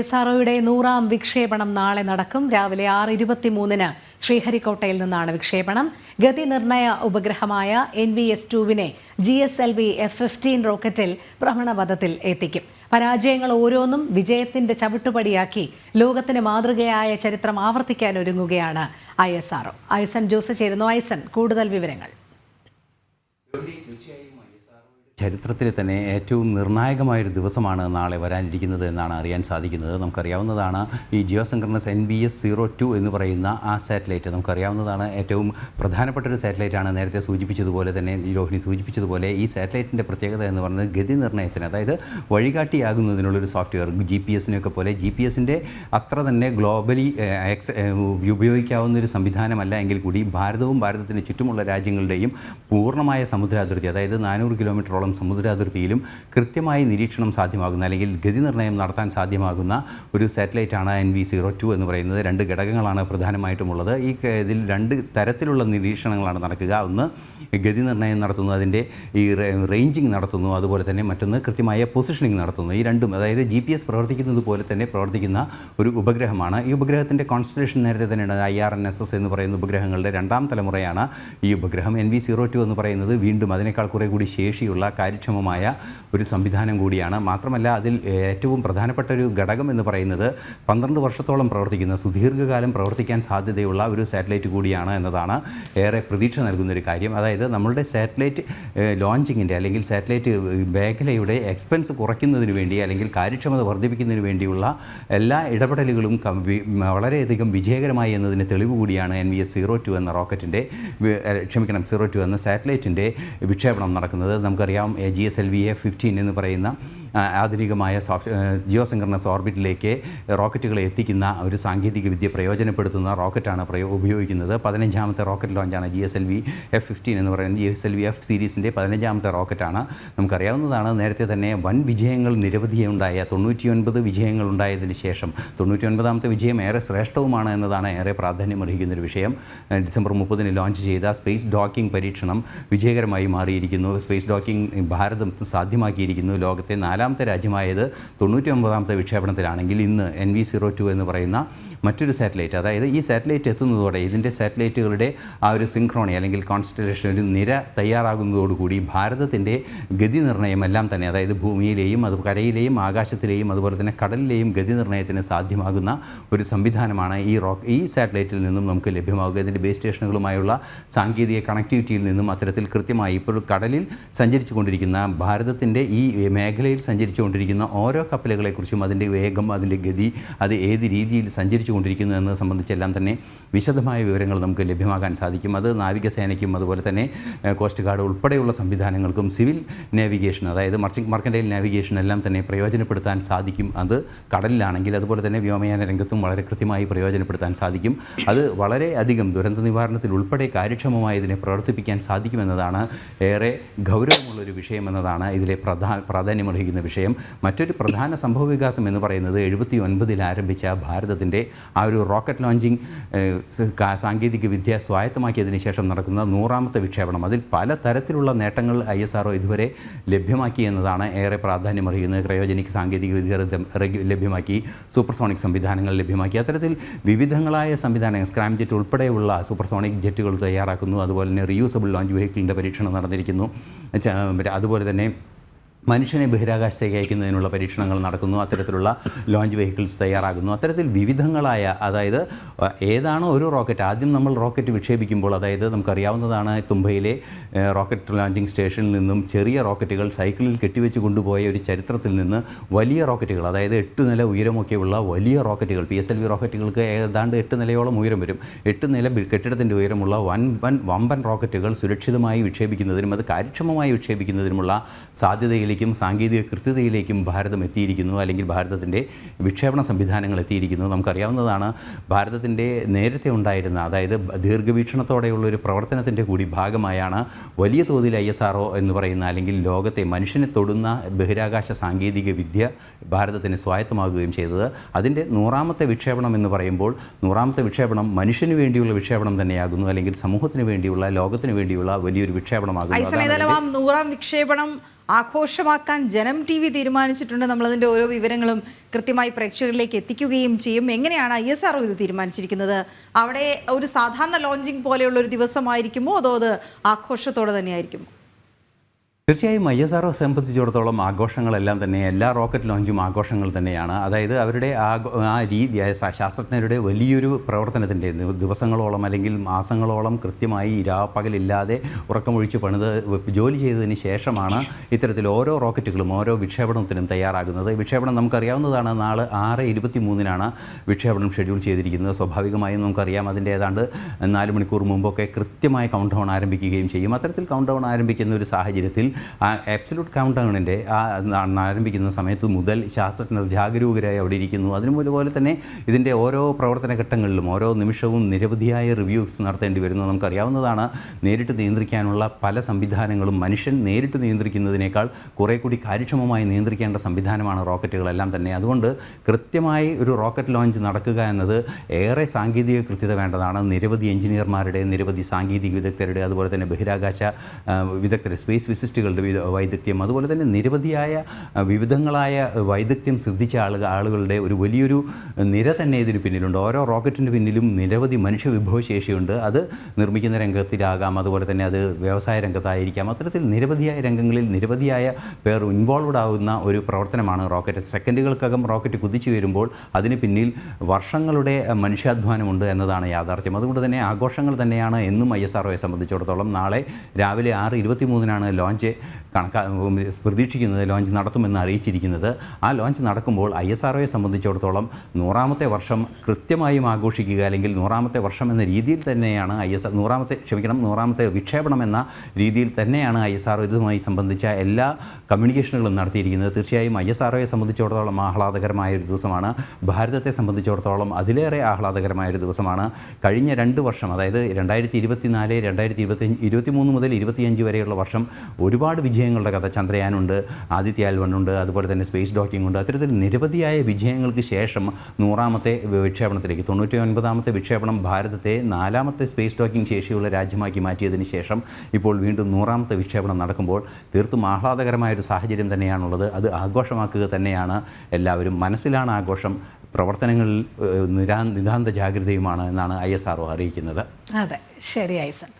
S ആർഒയുടെ നൂറാം വിക്ഷേപണം നാളെ നടക്കും. രാവിലെ ആറ് ഇരുപത്തിമൂന്നിന് ശ്രീഹരിക്കോട്ടയിൽ നിന്നാണ് വിക്ഷേപണം. ഗതി നിർണയ ഉപഗ്രഹമായ N V S ടുവിനെ G S L V F fifteen റോക്കറ്റിൽ ഭ്രമണപഥത്തിൽ എത്തിക്കും. പരാജയങ്ങൾ ഓരോന്നും വിജയത്തിന്റെ ചവിട്ടുപടിയാക്കി ലോകത്തിന് മാതൃകയായ ചരിത്രം ആവർത്തിക്കാൻ ഒരുങ്ങുകയാണ് ഐ എസ് ആർഒ ഐസൻ ജോസ് ചേരുന്നു. ഐസൻ കൂടുതൽ വിവരങ്ങൾ. ചരിത്രത്തിലെ തന്നെ ഏറ്റവും നിർണായകമായൊരു ദിവസമാണ് നാളെ വരാനിരിക്കുന്നത് എന്നാണ് അറിയാൻ സാധിക്കുന്നത്. നമുക്കറിയാവുന്നതാണ് ഈ geosynchronous N B S zero two എന്ന് പറയുന്ന ആ സാറ്റലൈറ്റ്. നമുക്കറിയാവുന്നതാണ് ഏറ്റവും പ്രധാനപ്പെട്ട ഒരു സാറ്റലൈറ്റാണ് നേരത്തെ സൂചിപ്പിച്ചതുപോലെ തന്നെ രോഹിണി സൂചിപ്പിച്ചതുപോലെ ഈ സാറ്റലൈറ്റിന്റെ പ്രത്യേകത എന്ന് പറയുന്നത് ഗതി നിർണയത്തിന് അതായത് വഴികാട്ടിയാകുന്നതിനുള്ളൊരു സോഫ്റ്റ്വെയർ ജി പി എസിനെയൊക്കെ പോലെ ജി പി എസിന്റെ അത്ര തന്നെ ഗ്ലോബലി എക്സ് ഉപയോഗിക്കാവുന്ന ഒരു സംവിധാനമല്ല എങ്കിൽ കൂടി ഭാരതവും ഭാരതത്തിന് ചുറ്റുമുള്ള രാജ്യങ്ങളുടെയും പൂർണമായ സമുദ്ര അതിർത്തി അതായത് നാനൂറ് കിലോമീറ്ററോളം സമുദ്രാതിർത്തിയിലും കൃത്യമായി നിരീക്ഷണം സാധ്യമാകുന്ന അല്ലെങ്കിൽ ഗതി നിർണയം നടത്താൻ സാധ്യമാകുന്ന ഒരു സാറ്റലൈറ്റാണ് എൻ വി സീറോ ടു എന്ന് പറയുന്നത്. രണ്ട് ഘടകങ്ങളാണ് പ്രധാനമായിട്ടുമുള്ളത്. ഈ ഇതിൽ രണ്ട് തരത്തിലുള്ള നിരീക്ഷണങ്ങളാണ് നടക്കുക. ഒന്ന് ഗതി നിർണയം നടത്തുന്നു അതിന്റെ ഈ റേഞ്ചിങ് നടത്തുന്നു അതുപോലെ തന്നെ മറ്റൊന്ന് കൃത്യമായ പൊസിഷനിങ് നടത്തുന്നു. ഈ രണ്ടും അതായത് ജി പി എസ് പ്രവർത്തിക്കുന്നത് പോലെ തന്നെ പ്രവർത്തിക്കുന്ന ഒരു ഉപഗ്രഹമാണ്. ഈ ഉപഗ്രഹത്തിന്റെ കോൺസ്റ്റലേഷൻ നേരത്തെ തന്നെയാണ് I R N S S എന്ന് പറയുന്ന ഉപഗ്രഹങ്ങളുടെ രണ്ടാം തലമുറയാണ് ഈ ഉപഗ്രഹം. എൻ വി സീറോ ടു എന്ന് പറയുന്നത് വീണ്ടും അതിനേക്കാൾ കുറേ കൂടി ശേഷിയുള്ള കാര്യക്ഷമമായ ഒരു സംവിധാനം കൂടിയാണ്. മാത്രമല്ല അതിൽ ഏറ്റവും പ്രധാനപ്പെട്ട ഒരു ഘടകം എന്ന് പറയുന്നത് പന്ത്രണ്ട് വർഷത്തോളം പ്രവർത്തിക്കുന്ന സുദീർഘകാലം പ്രവർത്തിക്കാൻ സാധ്യതയുള്ള ഒരു സാറ്റലൈറ്റ് കൂടിയാണ് എന്നതാണ് ഏറെ പ്രതീക്ഷ നൽകുന്ന ഒരു കാര്യം. അതായത് നമ്മളുടെ സാറ്റലൈറ്റ് ലോഞ്ചിങ്ങിന്റെ അല്ലെങ്കിൽ സാറ്റലൈറ്റ് മേഖലയുടെ എക്സ്പെൻസ് കുറയ്ക്കുന്നതിന് വേണ്ടി അല്ലെങ്കിൽ കാര്യക്ഷമത വർദ്ധിപ്പിക്കുന്നതിന് വേണ്ടിയുള്ള എല്ലാ ഇടപെടലുകളും വളരെയധികം വിജയകരമായി എന്നതിന് തെളിവ് കൂടിയാണ് N V S zero two എന്ന റോക്കറ്റിന്റെ ക്ഷമിക്കണം സീറോ ടു എന്ന സാറ്റലൈറ്റിന്റെ വിക്ഷേപണം നടക്കുന്നത്. നമുക്കറിയാം G S L V A fifteen എന്ന് പറയുന്ന ആധുനികമായ സോഫ്റ്റ് ജിയോ സിംഗ്രണസ് ഓർബിറ്റിലേക്ക് റോക്കറ്റുകളെ എത്തിക്കുന്ന ഒരു സാങ്കേതിക വിദ്യ പ്രയോജനപ്പെടുത്തുന്ന റോക്കറ്റാണ് പ്രയോ ഉപയോഗിക്കുന്നത്. പതിനഞ്ചാമത്തെ rocket ലോഞ്ചാണ് G S L V F fifteen എന്ന് പറയുന്നത്. G S L V F സീരീസിന്റെ പതിനഞ്ചാമത്തെ റോക്കറ്റാണ്. നമുക്കറിയാവുന്നതാണ് നേരത്തെ തന്നെ വൻ വിജയങ്ങൾ നിരവധി ഉണ്ടായ തൊണ്ണൂറ്റിയൊൻപത് വിജയങ്ങൾ ഉണ്ടായതിന് ശേഷം തൊണ്ണൂറ്റിയൊൻപതാമത്തെ വിജയം ഏറെ ശ്രേഷ്ഠവുമാണ് എന്നതാണ് ഏറെ പ്രാധാന്യമർഹിക്കുന്നൊരു വിഷയം. ഡിസംബർ മുപ്പതിന് ലോഞ്ച് ചെയ്ത സ്പേസ് ഡോക്കിംഗ് പരീക്ഷണം വിജയകരമായി മാറിയിരിക്കുന്നു. സ്പേസ് ഡോക്കിംഗ് ഭാരതം സാധ്യമാക്കിയിരിക്കുന്നു. ലോകത്തെ നാലാമത്തെ രാജ്യമായത് തൊണ്ണൂറ്റി ഒമ്പതാമത്തെ വിക്ഷേപണത്തിലാണെങ്കിൽ ഇന്ന് എൻ വി സീറോ ടു എന്ന് പറയുന്ന മറ്റൊരു സാറ്റലൈറ്റ് അതായത് ഈ സാറ്റലൈറ്റ് എത്തുന്നതോടെ ഇതിന്റെ സാറ്റലൈറ്റുകളുടെ ആ ഒരു സിങ്ക്രോണി അല്ലെങ്കിൽ കോൺസ്റ്റലേഷൻ ഒരു നിര തയ്യാറാകുന്നതോടുകൂടി ഭാരതത്തിന്റെ ഗതി നിർണയം എല്ലാം തന്നെ അതായത് ഭൂമിയിലെയും അത് കരയിലെയും ആകാശത്തിലെയും അതുപോലെ തന്നെ കടലിലെയും ഗതി നിർണയത്തിന് സാധ്യമാകുന്ന ഒരു സംവിധാനമാണ് ഈ റോക്ക് ഈ സാറ്റലൈറ്റിൽ നിന്നും നമുക്ക് ലഭ്യമാവുക. ഇതിന്റെ ബേസ് സ്റ്റേഷനുകളുമായുള്ള സാങ്കേതിക കണക്ടിവിറ്റിയിൽ നിന്നും അത്തരത്തിൽ കൃത്യമായി ഇപ്പോൾ കടലിൽ സഞ്ചരിച്ചു കൊണ്ടിരിക്കുന്ന ഭാരതത്തിന്റെ ഈ മേഖലയിൽ സഞ്ചരിച്ചു കൊണ്ടിരിക്കുന്ന ഓരോ കപ്പലുകളെക്കുറിച്ചും അതിന്റെ വേഗം അതിന്റെ ഗതി അത് ഏത് രീതിയിൽ സഞ്ചരിച്ചു കൊണ്ടിരിക്കുന്നു എന്നത് സംബന്ധിച്ചെല്ലാം തന്നെ വിശദമായ വിവരങ്ങൾ നമുക്ക് ലഭ്യമാകാൻ സാധിക്കും. അത് നാവികസേനയ്ക്കും അതുപോലെ തന്നെ കോസ്റ്റ് ഗാർഡ് ഉൾപ്പെടെയുള്ള സംവിധാനങ്ങൾക്കും സിവിൽ നാവിഗേഷൻ അതായത് മർച്ചിങ് മർക്കൻഡൈൽ നാവിഗേഷൻ എല്ലാം തന്നെ പ്രയോജനപ്പെടുത്താൻ സാധിക്കും. അത് കടലിലാണെങ്കിൽ അതുപോലെ തന്നെ വ്യോമയാന രംഗത്തും വളരെ കൃത്യമായി പ്രയോജനപ്പെടുത്താൻ സാധിക്കും. അത് വളരെ അധികം ദുരന്ത നിവാരണത്തിൽ ഉൾപ്പെടെ കാര്യക്ഷമമായി ഇതിനെ പ്രവർത്തിപ്പിക്കാൻ സാധിക്കുമെന്നതാണ് ഏറെ ഗൗരവമുള്ളൊരു വിഷയമെന്നതാണ് ഇതിലെ പ്രധാ പ്രാധാന്യമർഹിക്കുന്ന വിഷയം. മറ്റൊരു പ്രധാന സംഭവ വികാസം എന്ന് പറയുന്നത് എഴുപത്തി ഒൻപതിൽ ആരംഭിച്ച ഭാരതത്തിന്റെ ആ ഒരു റോക്കറ്റ് ലോഞ്ചിങ് സാങ്കേതികവിദ്യ സ്വായത്തമാക്കിയതിന് ശേഷം നടക്കുന്ന നൂറാമത്തെ വിക്ഷേപണം. അതിൽ പല തരത്തിലുള്ള നേട്ടങ്ങൾ ഐ എസ് ആർ ഇതുവരെ ലഭ്യമാക്കി എന്നതാണ് ഏറെ പ്രാധാന്യമറിയുന്നത് ക്രയോജനിക് സാങ്കേതിക വിദ്യ ലഭ്യമാക്കി. സൂപ്പർസോണിക് സംവിധാനങ്ങൾ ലഭ്യമാക്കി. അത്തരത്തിൽ വിവിധങ്ങളായ സംവിധാനങ്ങൾ സ്ക്രാം ജെറ്റ് ഉൾപ്പെടെയുള്ള സൂപ്പർസോണിക് ജെറ്റുകൾ തയ്യാറാക്കുന്നു. അതുപോലെ തന്നെ റിയൂസബിൾ ലോഞ്ച് വെഹിക്കിളിന്റെ പരീക്ഷണം നടന്നിരിക്കുന്നു. അതുപോലെ തന്നെ മനുഷ്യനെ ബഹിരാകാശത്തേക്ക് അയക്കുന്നതിനുള്ള പരീക്ഷണങ്ങൾ നടക്കുന്നു അത്തരത്തിലുള്ള ലോഞ്ച് വെഹിക്കിൾസ് തയ്യാറാകുന്നു. അത്തരത്തിൽ വിവിധങ്ങളായ അതായത് ഏതാണ് ഒരു റോക്കറ്റ് ആദ്യം നമ്മൾ റോക്കറ്റ് വിക്ഷേപിക്കുമ്പോൾ അതായത് നമുക്കറിയാവുന്നതാണ് തുമ്പയിലെ റോക്കറ്റ് ലോഞ്ചിങ് സ്റ്റേഷനിൽ നിന്നും ചെറിയ റോക്കറ്റുകൾ സൈക്കിളിൽ കെട്ടിവെച്ച് കൊണ്ടുപോയ ഒരു ചരിത്രത്തിൽ നിന്ന് വലിയ റോക്കറ്റുകൾ അതായത് എട്ട് നില ഉയരമൊക്കെയുള്ള വലിയ റോക്കറ്റുകൾ പി എസ് എൽ വി റോക്കറ്റുകൾക്ക് ഏതാണ്ട് എട്ട് നിലയോളം ഉയരം വരും. എട്ട് നില കെട്ടിടത്തിന്റെ ഉയരമുള്ള വൻ വൻ വമ്പൻ റോക്കറ്റുകൾ സുരക്ഷിതമായി വിക്ഷേപിക്കുന്നതിനും അത് കാര്യക്ഷമമായി വിക്ഷേപിക്കുന്നതിനുമുള്ള സാധ്യതയിലേക്കും സാങ്കേതിക കൃത്യതയിലേക്കും ഭാരതം എത്തിയിരിക്കുന്നു അല്ലെങ്കിൽ ഭാരതത്തിന്റെ വിക്ഷേപണ സംവിധാനങ്ങൾ എത്തിയിരിക്കുന്നു. നമുക്കറിയാവുന്നതാണ് ഭാരതത്തിന്റെ നേരത്തെ ഉണ്ടായിരുന്ന അതായത് ദീർഘവീക്ഷണത്തോടെയുള്ള ഒരു പ്രവർത്തനത്തിന്റെ കൂടി ഭാഗമായാണ് വലിയ തോതിൽ ഐ എസ് ആർ എന്ന് പറയുന്ന അല്ലെങ്കിൽ ലോകത്തെ മനുഷ്യനെ തൊടുന്ന ബഹിരാകാശ സാങ്കേതിക വിദ്യ ഭാരതത്തിന് സ്വായത്തമാകുകയും ചെയ്തത്. അതിന്റെ നൂറാമത്തെ വിക്ഷേപണം എന്ന് പറയുമ്പോൾ നൂറാമത്തെ വിക്ഷേപണം മനുഷ്യന് വേണ്ടിയുള്ള വിക്ഷേപണം തന്നെയാകുന്നു അല്ലെങ്കിൽ സമൂഹത്തിന് വേണ്ടിയുള്ള ലോകത്തിന് വേണ്ടിയുള്ള വലിയൊരു വിക്ഷേപണമാകുന്നു. നൂറാം വിക്ഷേപണം ആഘോഷമാക്കാൻ ജനം ടി വി തീരുമാനിച്ചിട്ടുണ്ട്. നമ്മളതിന്റെ ഓരോ വിവരങ്ങളും കൃത്യമായി പ്രേക്ഷകരിലേക്ക് എത്തിക്കുകയും ചെയ്യും. എങ്ങനെയാണ് ഐ എസ് ആർ ഇത് തീരുമാനിച്ചിരിക്കുന്നത്? അവിടെ ഒരു സാധാരണ ലോഞ്ചിങ് പോലെയുള്ള ഒരു ദിവസമായിരിക്കുമോ? അതോ അത് ആഘോഷത്തോടെ തന്നെയായിരിക്കുമോ? തീർച്ചയായും ഐ എസ് ആർ ഒ സംബന്ധിച്ചിടത്തോളം ആഘോഷങ്ങളെല്ലാം തന്നെ എല്ലാ റോക്കറ്റ് ലോഞ്ചും ആഘോഷങ്ങൾ തന്നെയാണ്. അതായത് അവരുടെ ആ രീതി ശാസ്ത്രജ്ഞരുടെ വലിയൊരു പ്രവർത്തനത്തിന്റെ ദിവസങ്ങളോളം അല്ലെങ്കിൽ മാസങ്ങളോളം കൃത്യമായി ഇരാപ്പകലില്ലാതെ ഉറക്കമൊഴിച്ച് പണിത് ജോലി ചെയ്തതിന് ശേഷമാണ് ഇത്തരത്തിൽ ഓരോ റോക്കറ്റുകളും ഓരോ വിക്ഷേപണത്തിനും തയ്യാറാകുന്നത്. വിക്ഷേപണം നമുക്കറിയാവുന്നതാണ് നാളെ ആറ് ഇരുപത്തി മൂന്നിനാണ് വിക്ഷേപണം ഷെഡ്യൂൾ ചെയ്തിരിക്കുന്നത്. സ്വാഭാവികമായും നമുക്കറിയാം അതിന്റെ ഏതാണ്ട് നാല് മണിക്കൂർ മുമ്പൊക്കെ കൃത്യമായ കൗണ്ട് ഡൗൺ ആരംഭിക്കുകയും ചെയ്യും. അത്തരത്തിൽ കൗണ്ട് ഡൗൺ ആരംഭിക്കുന്ന ഒരു സാഹചര്യത്തിൽ ആ ആബ്സലൂട്ട് കൗണ്ട് ഡൗണിന്റെ ആ ആരംഭിക്കുന്ന സമയത്ത് മുതൽ ശാസ്ത്രജ്ഞർ ജാഗരൂകരായി അവിടെ ഇരിക്കുന്നു. അതിനുപോലെ തന്നെ ഇതിന്റെ ഓരോ പ്രവർത്തന ഘട്ടങ്ങളിലും ഓരോ നിമിഷവും നിരവധിയായ റിവ്യൂസ് നടത്തേണ്ടി വരുന്നു. നമുക്കറിയാവുന്നതാണ് നേരിട്ട് നിയന്ത്രിക്കാനുള്ള പല സംവിധാനങ്ങളും മനുഷ്യൻ നേരിട്ട് നിയന്ത്രിക്കുന്നതിനേക്കാൾ കുറേ കൂടി കാര്യക്ഷമമായി നിയന്ത്രിക്കേണ്ട സംവിധാനമാണ് റോക്കറ്റുകളെല്ലാം തന്നെ. അതുകൊണ്ട് കൃത്യമായി ഒരു റോക്കറ്റ് ലോഞ്ച് നടക്കുക എന്നത് ഏറെ സാങ്കേതിക കൃത്യത വേണ്ടതാണ്. നിരവധി എഞ്ചിനീയർമാരുടെ നിരവധി സാങ്കേതിക വിദഗ്ധരുടെ അതുപോലെ തന്നെ ബഹിരാകാശ വിദഗ്ധരുടെ സ്പേസ് വിസിസ്റ്റുകളുടെ വിദ- വൈദഗ്ധ്യം അതുപോലെ തന്നെ നിരവധിയായ വിവിധങ്ങളായ വൈദഗ്ധ്യം സിദ്ധിച്ച ആളുകൾ ആളുകളുടെ ഒരു വലിയൊരു നിര തന്നെ ഇതിന് പിന്നിലുണ്ട്. ഓരോ റോക്കറ്റിന്റെ പിന്നിലും നിരവധി മനുഷ്യ വിഭവശേഷിയുണ്ട്. അത് നിർമ്മിക്കുന്ന രംഗത്തിലാകാം. അതുപോലെ തന്നെ അത് വ്യവസായ രംഗത്തായിരിക്കാം. അത്തരത്തിൽ നിരവധിയായ രംഗങ്ങളിൽ നിരവധിയായ പേർ ഇൻവോൾവ്ഡ് ആവുന്ന ഒരു പ്രവർത്തനമാണ് റോക്കറ്റ് സെക്കൻഡുകൾക്കകം റോക്കറ്റ് കുതിച്ചു വരുമ്പോൾ അതിന് പിന്നിൽ വർഷങ്ങളുടെ മനുഷ്യാധ്വാനമുണ്ട് എന്നതാണ് യാഥാർത്ഥ്യം. അതുകൊണ്ട് തന്നെ ആഘോഷങ്ങൾ തന്നെയാണ് എന്നും ഐ എസ് ആർഒയെ സംബന്ധിച്ചിടത്തോളം നാളെ രാവിലെ ആറ് ഇരുപത്തി മൂന്നിനാണ് ലോഞ്ച്. കണക്കാ പ്രതീക്ഷിക്കുന്നത് ലോഞ്ച് നടത്തുമെന്ന് അറിയിച്ചിരിക്കുന്നത്. ആ ലോഞ്ച് നടക്കുമ്പോൾ ഐ എസ് ആർഒയെ സംബന്ധിച്ചിടത്തോളം നൂറാമത്തെ വർഷം കൃത്യമായും ആഘോഷിക്കുക അല്ലെങ്കിൽ നൂറാമത്തെ വർഷം എന്ന രീതിയിൽ തന്നെയാണ് ഐ എസ് നൂറാമത്തെ ക്ഷമിക്കണം നൂറാമത്തെ വിക്ഷേപണം എന്ന രീതിയിൽ തന്നെയാണ് ഐ എസ് ആർ ഇതുമായി സംബന്ധിച്ച എല്ലാ കമ്മ്യൂണിക്കേഷനുകളും നടത്തിയിരിക്കുന്നത്. തീർച്ചയായും ഐ എസ് ആർഒയെ സംബന്ധിച്ചിടത്തോളം ആഹ്ലാദകരമായ ഒരു ദിവസമാണ്. ഭാരതത്തെ സംബന്ധിച്ചിടത്തോളം അതിലേറെ ആഹ്ലാദകരമായ ഒരു ദിവസമാണ്. കഴിഞ്ഞ രണ്ട് വർഷം അതായത് രണ്ടായിരത്തി ഇരുപത്തിനാല് രണ്ടായിരത്തി ഇരുപത്തി ഇരുപത്തി മൂന്ന് മുതൽ ഇരുപത്തിയഞ്ച് വരെയുള്ള വർഷം ഒരുപാട് വിജയങ്ങളുടെ കഥ. ചന്ദ്രയാനുണ്ട് ആദിത്യ ഉണ്ട് അതുപോലെ തന്നെ സ്പേസ് ഡോക്കിംഗ് ഉണ്ട്. അത്തരത്തിൽ നിരവധിയായ വിജയങ്ങൾക്ക് ശേഷം നൂറാമത്തെ വിക്ഷേപണത്തിലേക്ക് തൊണ്ണൂറ്റി ഒൻപതാമത്തെ വിക്ഷേപണം ഭാരതത്തെ നാലാമത്തെ സ്പേസ് ഡോക്കിംഗ് ശേഷിയുള്ള രാജ്യമാക്കി മാറ്റിയതിന് ശേഷം ഇപ്പോൾ വീണ്ടും നൂറാമത്തെ വിക്ഷേപണം നടക്കുമ്പോൾ തീർത്തും ആഹ്ലാദകരമായ ഒരു സാഹചര്യം തന്നെയാണുള്ളത്. അത് ആഘോഷമാക്കുക തന്നെയാണ് എല്ലാവരും. മനസ്സിലാണ് ആഘോഷം പ്രവർത്തനങ്ങളിൽ നിരാ നിതാന്ത ജാഗ്രതയുമാണ് എന്നാണ് ഐ എസ് ആർ അറിയിക്കുന്നത്. അതെ ശരി ഐസൻ